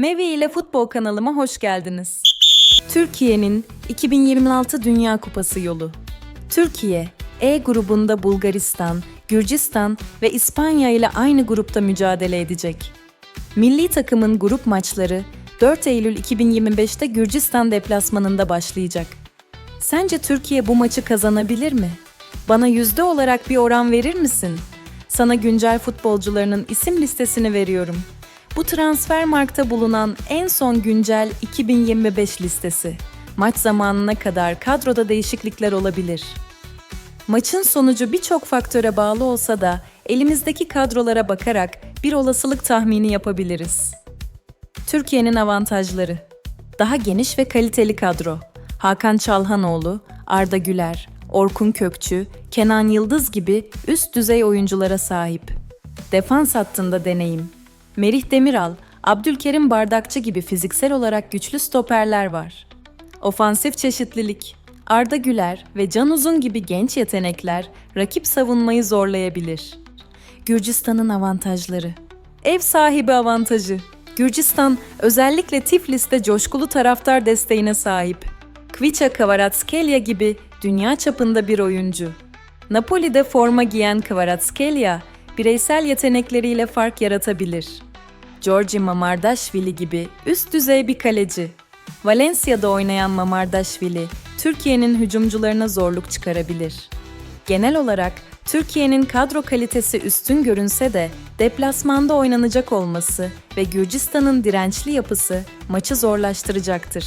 Mevi ile Futbol kanalıma hoş geldiniz. Türkiye'nin 2026 Dünya Kupası yolu. Türkiye, E grubunda Bulgaristan, Gürcistan ve İspanya ile aynı grupta mücadele edecek. Milli takımın grup maçları 4 Eylül 2025'te Gürcistan deplasmanında başlayacak. Sence Türkiye bu maçı kazanabilir mi? Bana yüzde olarak bir oran verir misin? Sana güncel futbolcularının isim listesini veriyorum. Bu transfer markta bulunan en son güncel 2025 listesi. Maç zamanına kadar kadroda değişiklikler olabilir. Maçın sonucu birçok faktöre bağlı olsa da elimizdeki kadrolara bakarak bir olasılık tahmini yapabiliriz. Türkiye'nin avantajları. Daha geniş ve kaliteli kadro. Hakan Çalhanoğlu, Arda Güler, Orkun Kökçü, Kenan Yıldız gibi üst düzey oyunculara sahip. Defans hattında deneyim. Merih Demiral, Abdülkerim Bardakçı gibi fiziksel olarak güçlü stoperler var. Ofansif çeşitlilik. Arda Güler ve Can Uzun gibi genç yetenekler rakip savunmayı zorlayabilir. Gürcistan'ın avantajları. Ev sahibi avantajı. Gürcistan özellikle Tiflis'te coşkulu taraftar desteğine sahip. Kvicha Kvaratskhelia gibi dünya çapında bir oyuncu. Napoli'de forma giyen Kvaratskhelia, bireysel yetenekleriyle fark yaratabilir. Georgi Mamardashvili gibi üst düzey bir kaleci. Valencia'da oynayan Mamardashvili, Türkiye'nin hücumcularına zorluk çıkarabilir. Genel olarak Türkiye'nin kadro kalitesi üstün görünse de deplasmanda oynanacak olması ve Gürcistan'ın dirençli yapısı maçı zorlaştıracaktır.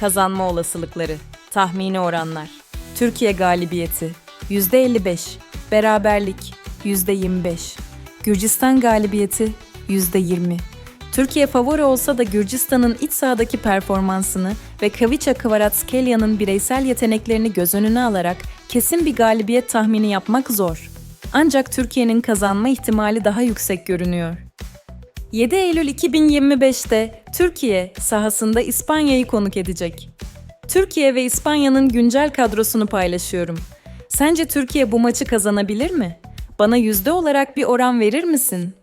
Kazanma olasılıkları, tahmini oranlar. Türkiye galibiyeti %55, beraberlik %25, Gürcistan galibiyeti %20. Türkiye favori olsa da Gürcistan'ın iç sahadaki performansını ve Kavicha Kvaratskheლიa'nın bireysel yeteneklerini göz önüne alarak kesin bir galibiyet tahmini yapmak zor. Ancak Türkiye'nin kazanma ihtimali daha yüksek görünüyor. 7 Eylül 2025'te Türkiye sahasında İspanya'yı konuk edecek. Türkiye ve İspanya'nın güncel kadrosunu paylaşıyorum. Sence Türkiye bu maçı kazanabilir mi? Bana yüzde olarak bir oran verir misin?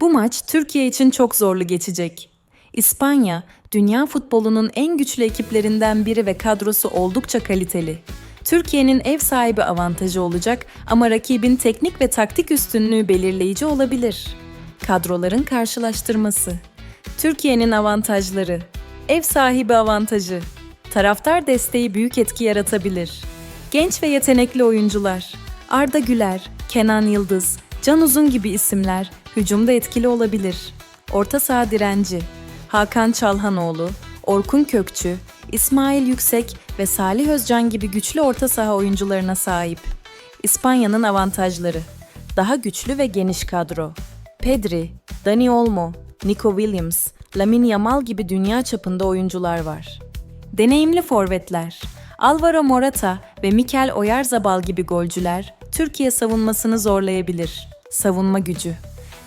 Bu maç Türkiye için çok zorlu geçecek. İspanya, dünya futbolunun en güçlü ekiplerinden biri ve kadrosu oldukça kaliteli. Türkiye'nin ev sahibi avantajı olacak ama rakibin teknik ve taktik üstünlüğü belirleyici olabilir. Kadroların karşılaştırması. Türkiye'nin avantajları. Ev sahibi avantajı. Taraftar desteği büyük etki yaratabilir. Genç ve yetenekli oyuncular. Arda Güler, Kenan Yıldız, Can Uzun gibi isimler hücumda etkili olabilir. Orta saha direnci. Hakan Çalhanoğlu, Orkun Kökçü, İsmail Yüksek ve Salih Özcan gibi güçlü orta saha oyuncularına sahip. İspanya'nın avantajları. Daha güçlü ve geniş kadro. Pedri, Dani Olmo, Nico Williams, Lamine Yamal gibi dünya çapında oyuncular var. Deneyimli forvetler. Alvaro Morata ve Mikel Oyarzabal gibi golcüler Türkiye savunmasını zorlayabilir. Savunma gücü.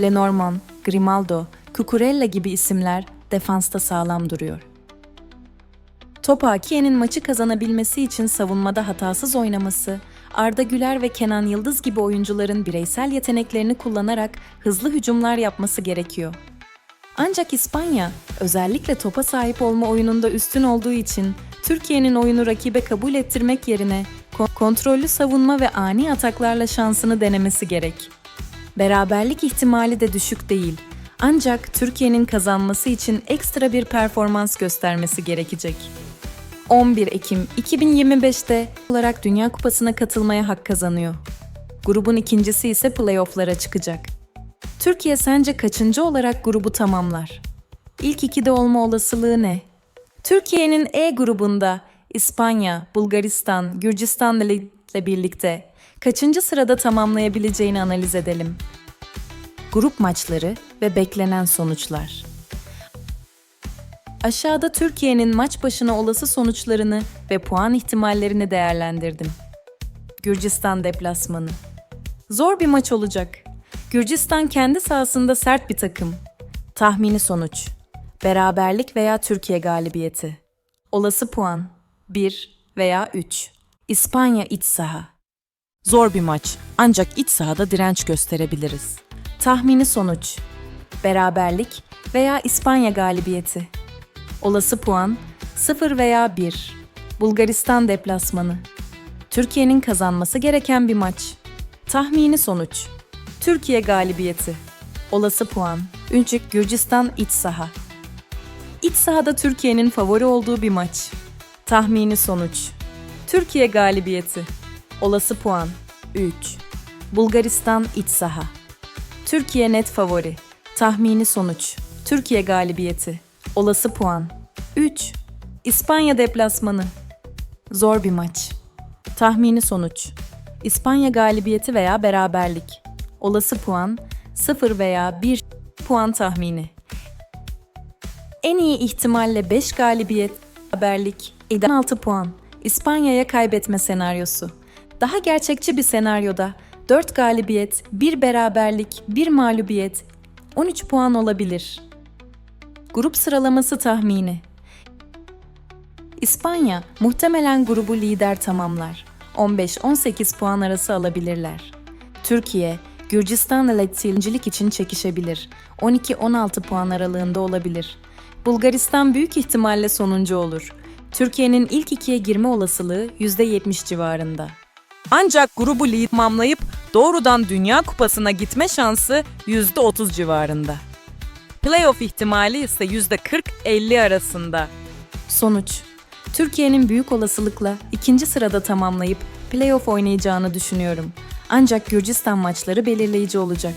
Lenormand, Grimaldo, Cucurella gibi isimler defansta sağlam duruyor. Topakiye'nin maçı kazanabilmesi için savunmada hatasız oynaması, Arda Güler ve Kenan Yıldız gibi oyuncuların bireysel yeteneklerini kullanarak hızlı hücumlar yapması gerekiyor. Ancak İspanya, özellikle topa sahip olma oyununda üstün olduğu için Türkiye'nin oyunu rakibe kabul ettirmek yerine ko- kontrollü savunma ve ani ataklarla şansını denemesi gerek. Beraberlik ihtimali de düşük değil. Ancak Türkiye'nin kazanması için ekstra bir performans göstermesi gerekecek. 11 Ekim 2025'te olarak Dünya Kupası'na katılmaya hak kazanıyor. Grubun ikincisi ise playoff'lara çıkacak. Türkiye sence kaçıncı olarak grubu tamamlar? İlk ikide olma olasılığı ne? Türkiye'nin E grubunda İspanya, Bulgaristan, Gürcistan ile birlikte kaçıncı sırada tamamlayabileceğini analiz edelim. Grup maçları ve beklenen sonuçlar. Aşağıda Türkiye'nin maç başına olası sonuçlarını ve puan ihtimallerini değerlendirdim. Gürcistan deplasmanı. Zor bir maç olacak. Gürcistan kendi sahasında sert bir takım. Tahmini sonuç. Beraberlik veya Türkiye galibiyeti. Olası puan 1 veya 3. İspanya iç saha. Zor bir maç ancak iç sahada direnç gösterebiliriz. Tahmini sonuç. beraberlik veya İspanya galibiyeti. Olası puan 0 veya 1. Bulgaristan deplasmanı. Türkiye'nin kazanması gereken bir maç. Tahmini sonuç. Türkiye galibiyeti. Olası puan. Üncük Gürcistan iç saha. İç sahada Türkiye'nin favori olduğu bir maç. Tahmini sonuç. Türkiye galibiyeti. Olası puan 3. Bulgaristan iç saha. Türkiye net favori. Tahmini sonuç. Türkiye galibiyeti. Olası puan 3. İspanya deplasmanı. Zor bir maç. Tahmini sonuç. İspanya galibiyeti veya beraberlik. Olası puan 0 veya 1 puan tahmini. En iyi ihtimalle 5 galibiyet, beraberlik, ideal 6 puan. İspanya'ya kaybetme senaryosu. Daha gerçekçi bir senaryoda 4 galibiyet, 1 beraberlik, 1 mağlubiyet, 13 puan olabilir. Grup sıralaması tahmini. İspanya muhtemelen grubu lider tamamlar. 15-18 puan arası alabilirler. Türkiye, Gürcistan ile ikincilik için çekişebilir. 12-16 puan aralığında olabilir. Bulgaristan büyük ihtimalle sonuncu olur. Türkiye'nin ilk ikiye girme olasılığı %70 civarında. Ancak grubu lider tamamlayıp doğrudan Dünya Kupası'na gitme şansı %30 civarında. Playoff ihtimali ise %40-50 arasında. Sonuç Türkiye'nin büyük olasılıkla ikinci sırada tamamlayıp playoff oynayacağını düşünüyorum. Ancak Gürcistan maçları belirleyici olacak.